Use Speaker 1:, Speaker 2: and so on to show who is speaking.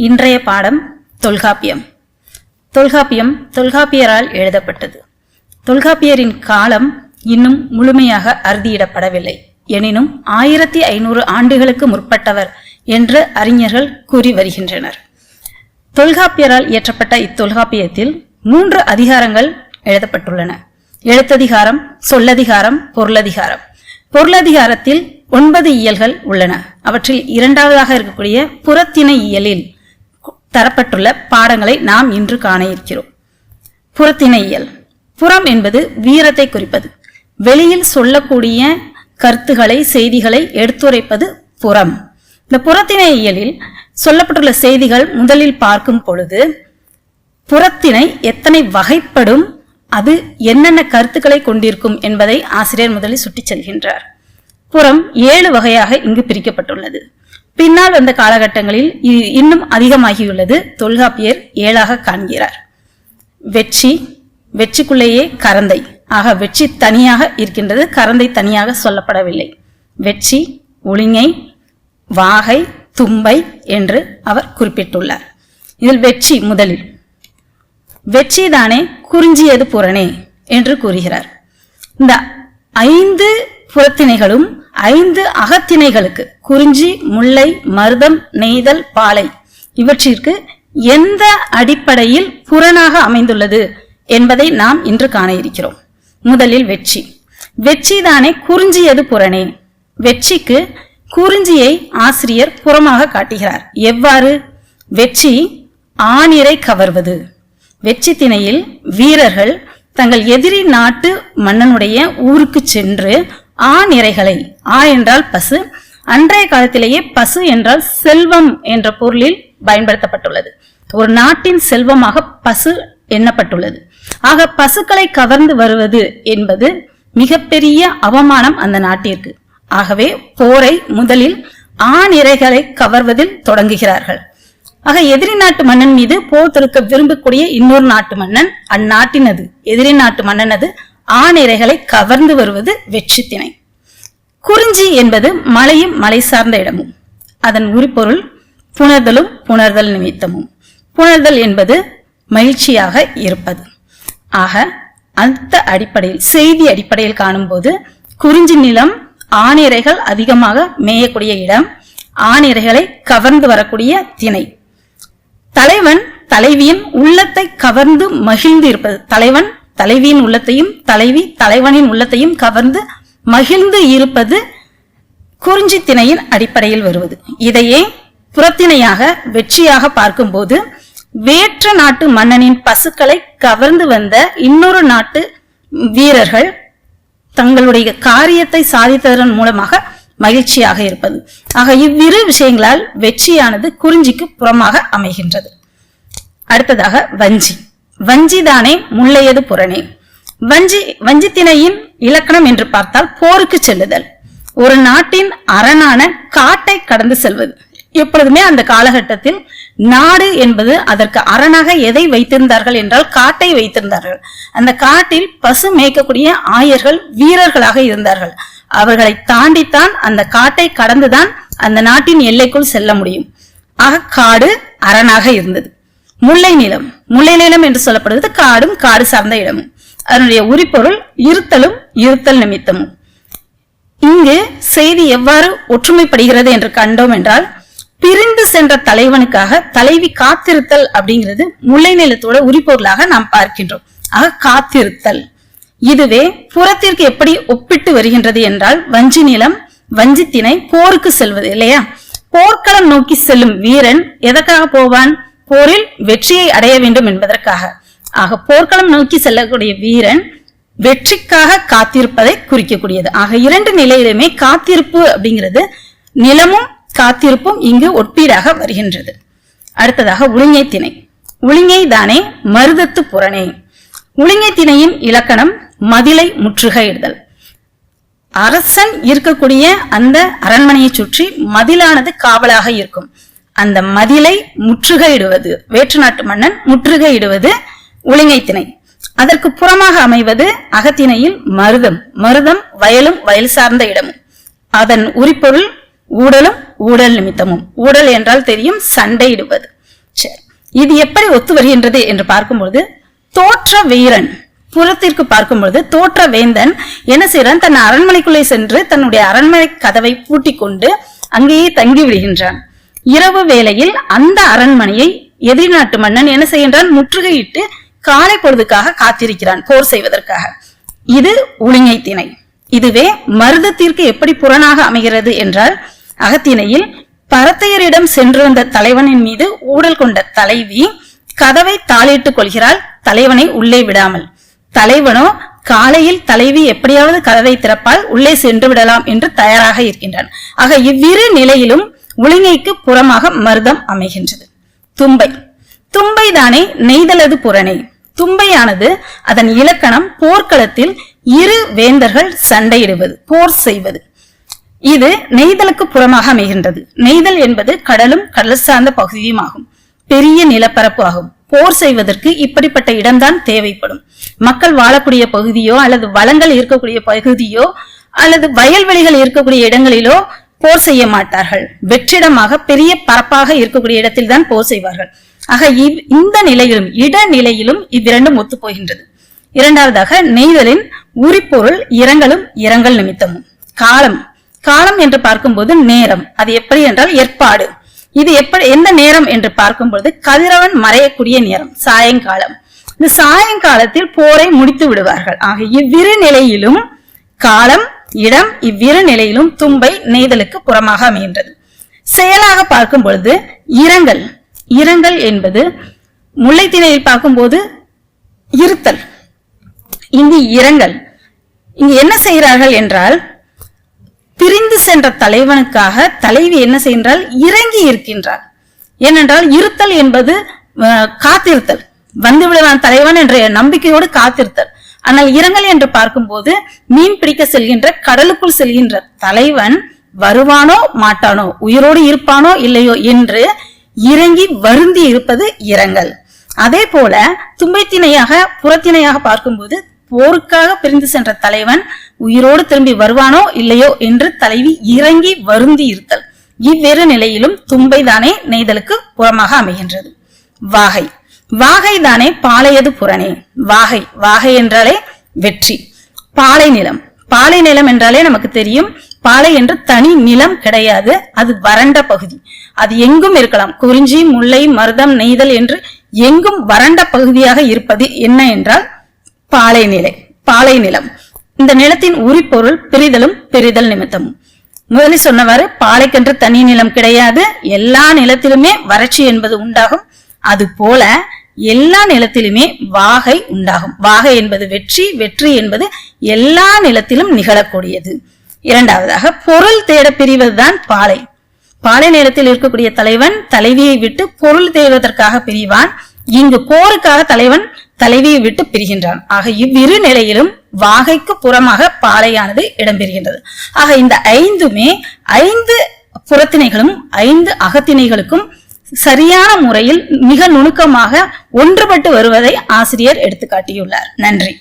Speaker 1: இன்றைய பாடம் தொல்காப்பியம். தொல்காப்பியம் தொல்காப்பியரால் எழுதப்பட்டது. தொல்காப்பியரின் காலம் இன்னும் முழுமையாக அறுதியிடப்படவில்லை. எனினும் ஆயிரத்தி ஐநூறு ஆண்டுகளுக்கு முற்பட்டவர் என்று அறிஞர்கள் கூறி வருகின்றனர். தொல்காப்பியரால் இயற்றப்பட்ட இத்தொல்காப்பியத்தில் மூன்று அதிகாரங்கள் எழுதப்பட்டுள்ளன. எழுத்ததிகாரம் சொல்லதிகாரம் பொருளதிகாரம். பொருளதிகாரத்தில் ஒன்பது இயல்கள் உள்ளன. அவற்றில் இரண்டாவதாக இருக்கக்கூடிய புறத்திணை இயலில் தரப்பட்டுள்ள பாடங்களை நாம் இன்று காண இருக்கிறோம். புறத்திணை இயல். புறம் என்பது வீரத்தை குறிப்பது. வெளியில் சொல்லக்கூடிய கருத்துகளை செய்திகளை எடுத்துரைப்பது புறம். இந்த புறத்திணை இயலில் சொல்லப்பட்டுள்ள செய்திகள் முதலில் பார்க்கும் பொழுது புறத்திணை எத்தனை வகைப்படும் அது என்னென்ன கருத்துக்களை கொண்டிருக்கும் என்பதை ஆசிரியர் முதலில் சுட்டிச் செல்கின்றார். புறம் ஏழு வகையாக இங்கு பிரிக்கப்பட்டுள்ளது. பின்னால் வந்த காலகட்டங்களில் இது இன்னும் அதிகமாகியுள்ளது. தொல்காப்பியர் ஏழாக காண்கிறார். வெற்றி வெற்றிக்குள்ளேயே கரந்தை. ஆக வெற்றி தனியாக இருக்கின்றது. கரந்தை தனியாக சொல்லப்படவில்லை. வெற்றி ஒளிங்கை வாகை தும்பை என்று அவர் குறிப்பிட்டுள்ளார். இதில் வெற்றி முதலில். வெற்றி தானே குறிஞ்சியது புறனே என்று கூறுகிறார். இந்த ஐந்து புறத்திணைகளும் ஐந்து அகத்திணைகளுக்கு குறிஞ்சி முல்லை மருதம் நெய்தல் பாலை. இவற்றிற்கு எந்த அடிப்படையில் புறனாக அமைந்துள்ளது என்பதை நாம் இன்று காண இருக்கிறோம். முதலில் வெற்றி. வெற்றிதானே குறிஞ்சியது புறனே. வெற்றிக்கு குறிஞ்சியை ஆசிரியர் புறமாக காட்டுகிறார். எவ்வாறு? வெற்றி ஆணிரை கவர்வது. வெற்றி திணையில் வீரர்கள் தங்கள் எதிரி நாட்டு மன்னனுடைய ஊருக்கு சென்று ஆணிரைகளை ஆ என்றால் பசு அன்றைய காலத்திலேயே பசு என்றால் செல்வம் என்ற பொருளில் பயன்படுத்தப்பட்டுள்ளது. ஒரு நாட்டின் செல்வமாக பசு எண்ணப்பட்டுள்ளது. ஆக பசுக்களை கவர்ந்து வருவது என்பது மிகப்பெரிய அவமானம் அந்த நாட்டிற்கு. ஆகவே போரை முதலில் ஆணிரைகளை கவர்வதில் தொடங்குகிறார்கள். ஆக எதிரி நாட்டு மன்னன் மீது போர் தொடுக்க விரும்பக்கூடிய இன்னொரு நாட்டு மன்னன் அந்நாட்டினது. எதிரி நாட்டு மன்னனது ஆணிரைகளை கவர்ந்து வருவது வெற்றி திணை. குறிஞ்சி என்பது மலையும் மலை சார்ந்த இடமும். அதன் உரிப்பொருள் புணர்தலும் புணர்தல் நிமித்தமும். புணர்தல் என்பது மகிழ்ச்சியாக இருப்பது. ஆக அந்த அடிப்படையில் செய்தி அடிப்படையில் காணும்போது குறிஞ்சி நிலம் ஆணிரைகள் அதிகமாக மேயக்கூடிய இடம் ஆணிரைகளை கவர்ந்து வரக்கூடிய திணை. தலைவன் தலைவியின் உள்ளத்தை கவர்ந்து மகிழ்ந்து இருப்பது. தலைவன் தலைவியின் உள்ளத்தையும் தலைவி தலைவனின் உள்ளத்தையும் கவர்ந்து மகிழ்ந்து இருப்பது குறிஞ்சி திணையின் அடிப்படையில் வருவது. இதையே புறத்திணையாக வெற்றியாக பார்க்கும்போது வேற்ற நாட்டு மன்னனின் பசுக்களை கவர்ந்து வந்த இன்னொரு நாட்டு வீரர்கள் தங்களுடைய காரியத்தை சாதித்ததன் மூலமாக மகிழ்ச்சியாக இருப்பது. ஆக இவ்விரு விஷயங்களால் வெற்றியானது குறிஞ்சிக்கு புறமாக அமைகின்றது. அடுத்ததாக வஞ்சி. வஞ்சிதானே முள்ளையது புறனே. வஞ்சி வஞ்சித்திணையின் இலக்கணம் என்று பார்த்தால் போருக்கு செல்லுதல். ஒரு நாட்டின் அரணான காட்டை கடந்து செல்வது. எப்பொழுதுமே அந்த காலகட்டத்தில் நாடு என்பது அதற்கு அரணாக எதை வைத்திருந்தார்கள் என்றால் காட்டை வைத்திருந்தார்கள். அந்த காட்டில் பசு மேய்க்கக்கூடிய ஆயர்கள் வீரர்களாக இருந்தார்கள். அவர்களை தாண்டித்தான் அந்த காட்டை கடந்துதான் அந்த நாட்டின் எல்லைக்குள் செல்ல முடியும். ஆக காடு அரணாக இருந்தது. முல்லை நிலம். முல்லை நிலம் என்று சொல்லப்படுவது காடும் காடு சார்ந்த இடமும் அதனுடைய உரிப்பொருள் இருத்தலும் இருத்தல் நிமித்தமும். இங்கு செய்தி எவ்வாறு ஒற்றுமைப்படுகிறது என்று கண்டோம் என்றால் பிரிந்து சென்ற தலைவனுக்காக தலைவி காத்திருத்தல் அப்படிங்கிறது முல்லை நிலத்தோட உரிப்பொருளாக நாம் பார்க்கின்றோம். ஆக காத்திருத்தல். இதுவே புறத்திற்கு எப்படி ஒப்பிட்டு வருகின்றது என்றால் வஞ்சி நிலம் வஞ்சித்தினை போருக்கு செல்வது இல்லையா? போர்க்களம் நோக்கி செல்லும் வீரன் எதற்காக போவான்? போரில் வெற்றியை அடைய வேண்டும் என்பதற்காக. ஆக போர்க்களம் நோக்கி செல்லக்கூடிய வீரன் வெற்றிக்காக காத்திருப்பதை குறிக்கக்கூடியது. ஆக இரண்டு நிலையிலுமே காத்திருப்பு அப்படிங்கிறது நிலமும் காத்திருப்பும் இங்கு ஒப்பீடாக வருகின்றது. அடுத்ததாக உளிங்கை திணை. உளிங்கை தானே மருதத்து புறனே. உளிங்கை திணையின் இலக்கணம் மதிலை முற்றுகையிடுதல். அரசன் இருக்கக்கூடிய அந்த அரண்மனையை சுற்றி மதிலானது காவலாக இருக்கும். அந்த மதிலை முற்றுகையிடுவது. வேற்று நாட்டு மன்னன் முற்றுகையிடுவது உளிங்கை திணை அதற்கு புறமாக அமைவது அகத்திணையில் மருதம். மருதம் வயலும் வயல் சார்ந்த இடமும். அதன் உரிப்பொருள் ஊடலும் ஊடல் நிமித்தமும். ஊடல் என்றால் தெரியும் சண்டையிடுவது. சரி. இது எப்படி ஒத்து வருகின்றது என்று பார்க்கும்பொழுது தோற்ற வீரன் புறத்திற்கு பார்க்கும்பொழுது தோற்ற வேந்தன் என்ன செய்யறான் தன் அரண்மனைக்குள்ளே சென்று தன்னுடைய அரண்மனை கதவை பூட்டிக் கொண்டு அங்கேயே தங்கி விடுகின்றான் இரவு வேளையில் அந்த அரண்மனையை எதிர்நாட்டு மன்னன் என்ன செய்கின்றான்? முற்றுகையிட்டு காலை பொழுதுக்காக காத்திருக்கிறான் போர் செய்வதற்காக. இது உளிங்கை திணை. இதுவே மருதத்திற்கு எப்படி புறனாக அமைகிறது என்றால் அகத்திணையில் பரத்தையரிடம் சென்று வந்த தலைவனின் மீது ஊடல் கொண்ட தலைவி கதவை தாளிட்டுக் கொள்கிறாள் தலைவனை உள்ளே விடாமல். தலைவனோ காலையில் தலைவி எப்படியாவது கதவை திறப்பால் உள்ளே சென்று விடலாம் என்று தயாராக இருக்கின்றான். ஆக இவ்விரு நிலையிலும் உளிங்கைக்கு புறமாக மருதம் அமைகின்றது. தும்பை. தும்பை தானே நெய்தலது புறனை தும்பையானது அதன் இலக்கணம் போர்க்களத்தில் இரு வேந்தர்கள் சண்டையிடுவது போர் செய்வது. இது நெய்தலுக்கு புறமாக அமைகின்றது. நெய்தல் என்பது கடலும் கடல் சார்ந்த பகுதியும் ஆகும் பெரிய நிலப்பரப்பு ஆகும். போர் செய்வதற்கு இப்படிப்பட்ட இடம்தான் தேவைப்படும். மக்கள் வாழக்கூடிய பகுதியோ அல்லது வளங்கள் இருக்கக்கூடிய பகுதியோ அல்லது வயல்வெளிகள் இருக்கக்கூடிய இடங்களிலோ போர் செய்ய மாட்டார்கள். வெற்றிடமாக பெரிய பரப்பாக இருக்கக்கூடிய இடத்தில் தான் போர் செய்வார்கள். ஆக இந்த நிலையிலும் இடநிலையிலும் இவ்விரண்டும் ஒத்து போகின்றது இரண்டாவதாக நெய்தலின் உரிப்பொருள் இரங்கலும் இரங்கல் நிமித்தமும். காலம். காலம் என்று பார்க்கும்போது நேரம். அது எப்படி என்றால் ஏற்பாடு. இது எப்படி எந்த நேரம் என்று பார்க்கும்பொழுது கதிரவன் மறையக்கூடிய நேரம் சாயங்காலம். இந்த சாயங்காலத்தில் போரை முடித்து விடுவார்கள். ஆக இவ்விரு நிலையிலும் காலம் இடம் இவ்விரு நிலையிலும் தும்பை நெய்தலுக்கு புறமாக அமைகின்றது. செயலாக பார்க்கும் பொழுது இரங்கல். இரங்கல் என்பது முல்லைத்திணையில் பார்க்கும்போது இருத்தல். இங்கு இரங்கல். இங்கு என்ன செய்கிறார்கள் என்றால் பிரிந்து சென்ற தலைவனுக்காக தலைவி என்ன செய்கின்றால் இறங்கி இருக்கின்றார் ஏனென்றால் இருத்தல் என்பது அஹ், காத்திருத்தல். வந்துவிடுவான் தலைவன் என்ற நம்பிக்கையோடு காத்திருத்தல். ஆனால் இரங்கல் என்று பார்க்கும்போது மீன் பிடிக்க செல்கின்ற கடலுக்குள் செல்கின்ற தலைவன் வருவானோ மாட்டானோ உயிரோடு இருப்பானோ இல்லையோ என்று இறங்கி வருந்தி இருப்பது இரங்கல். அதே போல தும்பைத்திணையாக புறத்திணையாக பார்க்கும்போது போருக்காக பிரிந்து சென்ற தலைவன் உயிரோடு திரும்பி வருவானோ இல்லையோ என்று தலைவி இறங்கி வருந்தி இருத்தல். இவ்விரு நிலையிலும் தும்பைதானே நெய்தலுக்கு புறமாக அமைகின்றது. வாகை. வாகை தானே பாளையது புறனே வாகை வாகை என்றாலே வெற்றி. பாலை நிலம். பாலை நிலம் என்றாலே நமக்கு தெரியும் பாலை என்று தனி நிலம் கிடையாது அது வறண்ட பகுதி. அது எங்கும் இருக்கலாம். குறிஞ்சி முல்லை மருதம் நெய்தல் என்று எங்கும் வறண்ட பகுதியாக இருப்பது என்ன என்றால் பாலை நிலை பாலை நிலம். இந்த நிலத்தின் உரிப்பொருள் பிரிதலும் பிரிதல் நிமித்தமும். முதலில் சொன்னவாறு பாலைக்கென்று தனி நிலம் கிடையாது எல்லா நிலத்திலுமே வறட்சி என்பது உண்டாகும். அது போல எல்லா நிலத்திலுமே வாகை உண்டாகும். வாகை என்பது வெற்றி வெற்றி என்பது எல்லா நிலத்திலும் நிகழக்கூடியது. இரண்டாவதாக பொருள் தேட பிரிவதுதான் பாலை. பாலை நிலத்தில் இருக்கக்கூடிய தலைவன் தலைவியை விட்டு பொருள் தேடுவதற்காக பிரிவான். இங்கு போருக்காக தலைவன் தலைவியை விட்டு பிரிகின்றான். ஆக இவ்விரு நிலையிலும் வாகைக்கு புறமாக பாலையானது இடம்பெறுகின்றது. ஆக இந்த ஐந்துமே ஐந்து புறத்திணைகளும் ஐந்து அகத்திணைகளுக்கும் சரியான முறையில் மிக நுணுக்கமாக ஒன்றுபட்டு வருவதை ஆசிரியர் எடுத்துக்காட்டியுள்ளார். நன்றி.